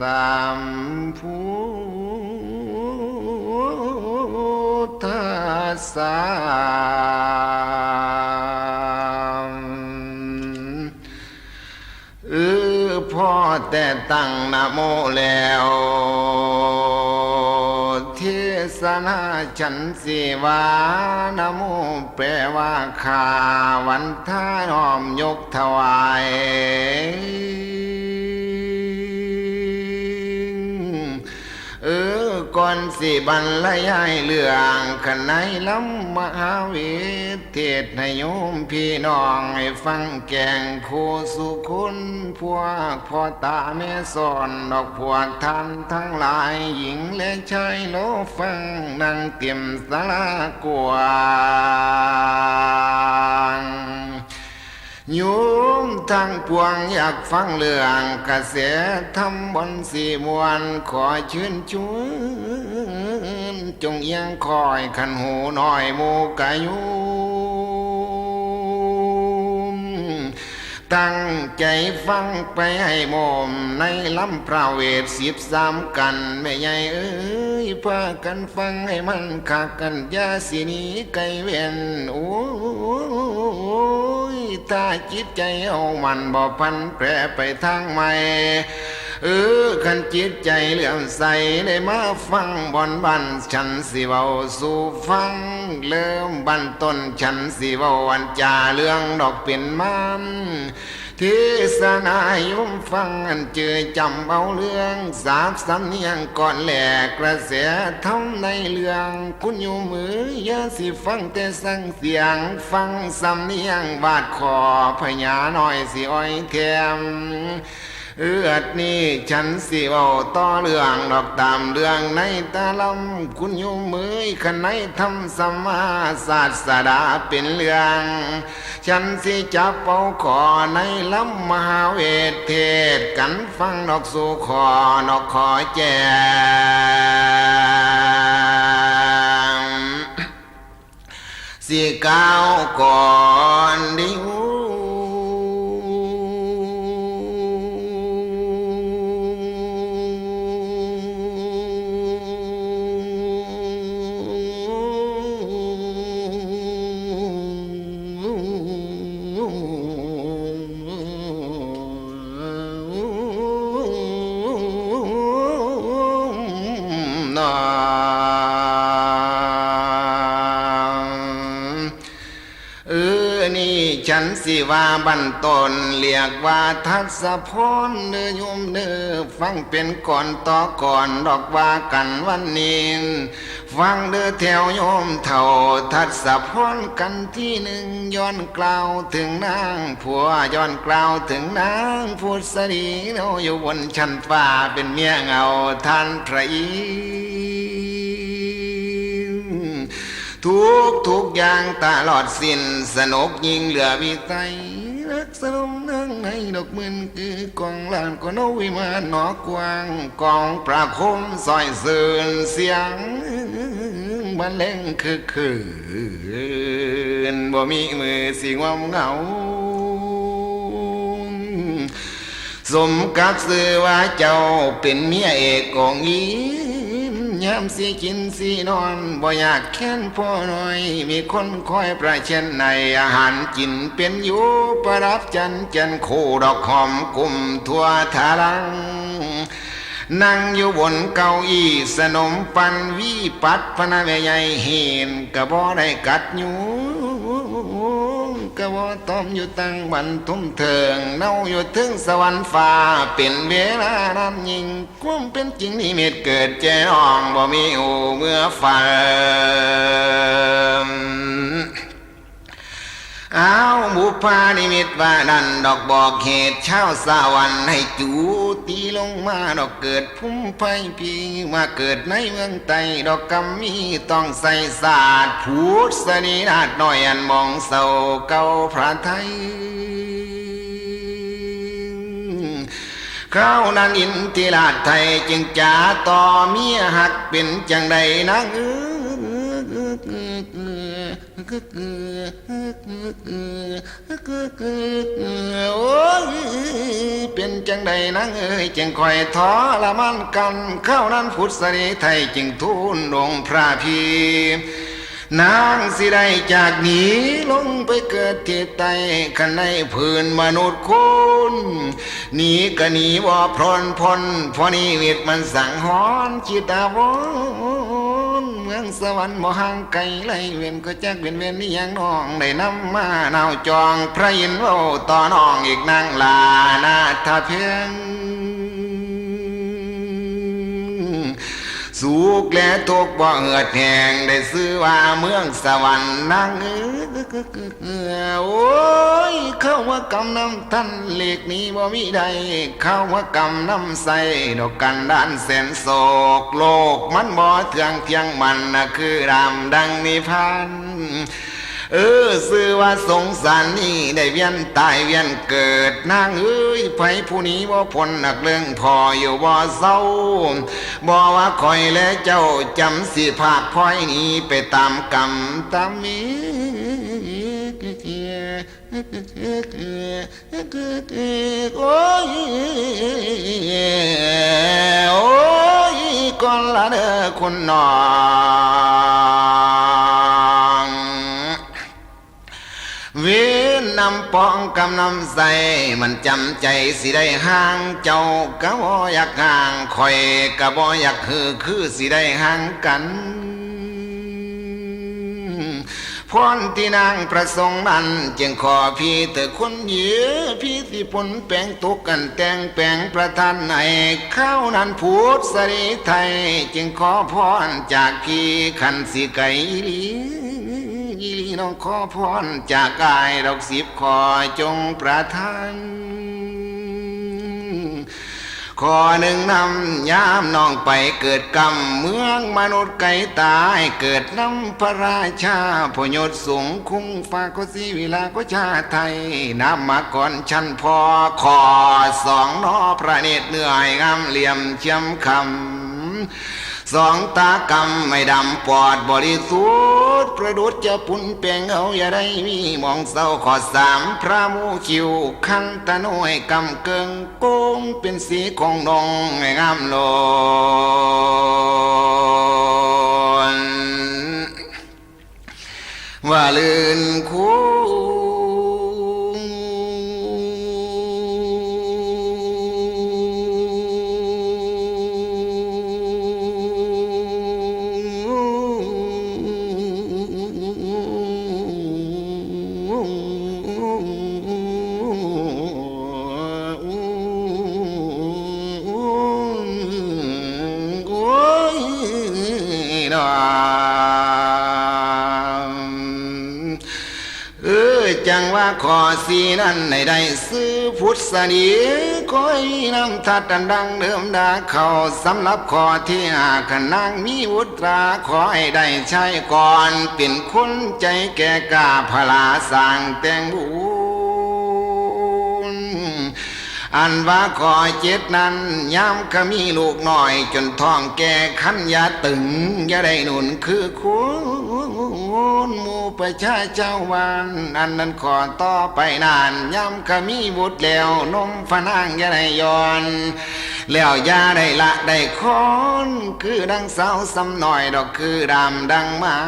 สัมพุทธัสสเออพ่อแต่ตั้งนะโมแล้วเทศนาฉันสิวานโมแปลว่าขาวันท่าน้อมยกถวาย ก่อนสิบรรยายเรื่องขันในลำมหาวิเทศให้โยมพี่น้องให้ฟังแกงคูสุคุณพวกพ่อตาแม่สอนดอกพวกท่านทั้งหลายหญิงและชายโลฟังนั่งเตรียมสารากวาง โยมทั้งปวงอยากฟังเรื่องกระแสทำบนสีมวนขอเชิญชวนจงยังคอยขันหูหน่อยหมูกายุมตั้งใจฟังไปให้มมในลำพระเวทสิบสามกันแม่ใหญ่เอ้ยพากันฟังให้มันคักกันยาสินี้ไกลเวียนโอ้ ถ้าจิตใจเอามันบ่พันแปรไปทางใหม่เออขันจิตใจเหลื่อมใสได้มาฟังบอนบันฉันสิเว้าสู่ฟัง เริ่มบันต้นฉันสิเว้าวันจาเรื่องดอกเป็นมัน เทศนายุมฟังอันเจอจำเอาเรื่องสาบสำเนียงก่อนแหลกกระแสทำในเรื่อง คุณอยู่มืออย่าสิฟังแต่สั่งเสียง ฟังสำเนียงบาดคอพญาน้อยสิอ้อยแถม เอือดนี่ฉันสิเว้าต่อเรื่องดอกตามเรื่องในตาลำคุณอยู่มือขันในทำสมาศาสดาเป็นเรื่อง ฉันสิจับเป่าขอในลำมหาเวทเทศกันฟังดอกสู่ขอนอกขอแจงสิก้าวก่อนดิ ฉันสิว่าบันตนเรียกว่าทัศพรเนื้อโยมเนื้อฟังเป็นก่อนต่อก่อนดอกว่ากันวันนี้ฟังเด้อแถวโยมเท่าทัศพรกันที่หนึ่งย้อนกล่าวถึงนางผัวย้อนกล่าวถึงนางพุทธสรีโนอยู่บนชั้นฟ้าเป็นเมียเงาท่านพระอิ ทุกทุกอย่างตลอดสิ้นสนุกยิ่งเหลือวิสัยรักสนมนั่งในดอกมืนคือกองลานก็นวิมานหนอกวางกองประคมซอยเสื่นเสียงบรรเลงคือคืนบ่มีมือสิงวมเหงาสมกับสื่อว่าเจ้าเป็นเมียเอกของอี ยามสีกินสีนอนบ่อยากแค้นพ่อหน่อย มีคนคอยประเชนในอาหารกินเป็นอยู่ประรับจันจันคู่ดอกหอมกลุ่มทั่วทารังนั่งอยู่บนเก้าอี้สนมปันวิปัดพนาแม่ใหญ่เห็นกระบอได้กัดอยู่ กะว่าต้อมอยู่ตั้งบันทุ่มเถิงเน่าอยู่ถึงสวรรค์ฟ้าเป็นเวลานั้นยิ่งความเป็นจริงนี่เม็ดเกิดแจ้องบ่มีอูเมื่อฝัน อ้าวบุพานิมิตว่านันดอกบอกเหตุเช้าสาวันให้จูตีลงมาดอกเกิดพุ่มไฟพีมาเกิดในเมืองไตดอกกำมีต้องใส่ศาสตร์พูดสนีนาดหน่อยอันมองเศร้าเก่าพระไทยข้าวนั้นอินทิราชไทยจึงจ่าต่อเมียหักเป็นจังใดนัง โอ้ยเป็นจังใดนังเอ้ยจึงคอยท้อละมันกันข้าวนั้นพุทธสรีไทยจึงทูลลงพระพีนางสิได้จากหนีลงไปเกิดที่ใต้ขันในพื้นมนุษย์คุณหนีก็หนีบ่าพรนพลเพราะนี่วิตมันสั่งหอนจิตอาวรเมือ งสวรรค์บ่ห่างไกลไลเวียนก็จักเวียนเวียนนี่ยังน้องได้นำมาเนาจองพระอินทร์เว้าต่อน้องอีกนางลานาทาเพียงสุกและทุกข์บ่เหือดแหงได้ซื้อว่าเมืองสวรรค์นางเออโอ้าว่ากำน้ำท่านเหล็กนี้บ่มีใดเข้าว่ากำน้ำใสดอกกันด้านแสนโศกโลกมันบ่เทืองเพียงมันนะคือรำดังนิพพาน เออซื้อว่าสงสารนี่ได้เวียนตายเวียนเกิดนางเอ้ยไผผู้นี้ว่าพ้นหนักเรื่องพออยู่บ่เศร้าบ่ว่าคอยและเจ้าจำสิภาคพอยนี้ไปตามกรรมตามมี โอ้ยโอ้ยก่อนละเด้อคุณน้องเวนนำปองกำนำใส่มันจำใจสิได้ห่างเจ้ากะบ่อยากห่างคอยกะบ่อยากคือคือสิได้ห่างกัน พรที่นางประสงค์นั้นจึงขอพี่เถอคนเยือพี่สิผลแปลงตุกกันแต่งแปลงประทานในข้าวนั้นพูดสรีไทย จึงขอพรจากพี่ขันสิไกลีอีลีน้องขอพรจากกายดอกสิบขอจงประทาน ขอหนึ่งนำยามน้องไปเกิดกรรมเมืองมนุษย์ไก่ตายเกิดน้ำพระราชาพยศสูงคุ้งฟ้าก็สีวิลาก็ชาไทยน้ำมาก่อนชันพอขอสองนอพระเนตรเหนื่อยงามเหลี่ยมเชียมคำ สองตากำไม่ดำปอดบริสุทธิ์ประดุจจะปุ่นเปลงเอาอย่าได้มีมองเศร้าขอสามพระมูคิวคันตะน้อยกำเกิงโกงเป็นสีของนองงามโลนว่าลื่นคู ขอสีนั้นในได้ซื้อพุทธสนีคอยนำทัดดันดังเดิมดาเขาสำหรับขอที่หาขนางมีวุตราขอให้ได้ใช้ก่อนเป็นคนใจแก่กาพลาสร้างแต่งบู อันว่าขอเจ็ดนั้นยามก็มีลูกหน้อย จนท้องแก่ขันยาตึงอย่าได้หนุนคือคุณหมู่ประชาเจ้าวานอันนั้นขอต่อไปนานยามก็มีบุตรแล้วนมฝนางอย่าได้ย้อนแล้วยาได้ละได้คอนคือดังสาวสำหน่อยดอกคือดำดังไม้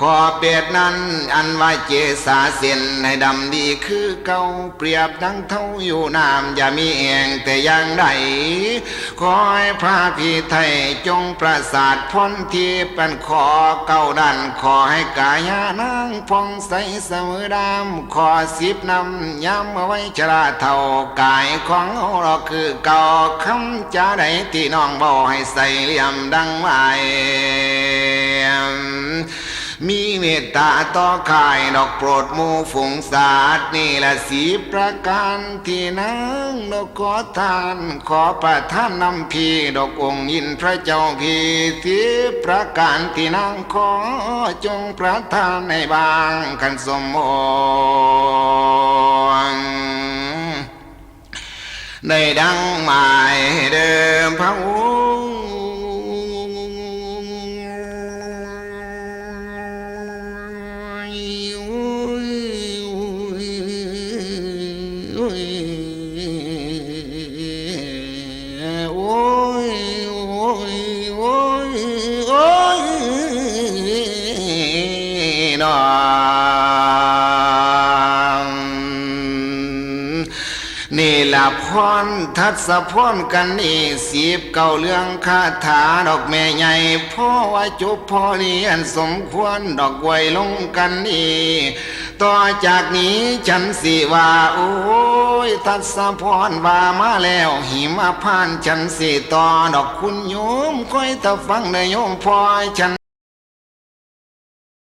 ขอเปียดนั้นอันว่าเจสาเส้นให้ดำดีคือเก่าเปรียบดังเท่าอยู่น้ำอย่ามีเองแต่อยังใดขอให้พระพี่ไทยจงประสาทพ้นที่เป็นขอเก่าดันขอให้กายานางพองใสเสมอดำขอสิบนำย้ำเอาไว้ชราเท่ากายของเราคือเก่าคำจะใดที่น้องบอกให้ใส่เหลี่ยมดังไว้ มีเมตตาต่อข่ายดอกโปรดมูฝงศาสตร์นี่ละสีประการที่นางดอกขอทาน ขอประทานนำพีดอกองยินพระเจ้าพีสีประการที่นางขอจงประทานในบางกันสมมงได้ดังหมายเดิมพระองค์ นี่ละพรทัศพรกันนี่สีบเก่าเรื่องคาถาดอกแม่ใหญ่พ่อว่าจบพ่อนี่อันสมควรดอกไวลงกันนี่ ต่อจากนี้ฉันสิว่าโอ้ยทัศพรว่ามาแล้ว หิมะพานฉันสิต่อดอกคุณโยมคอยตะฟังเนยโยมพ่อฉัน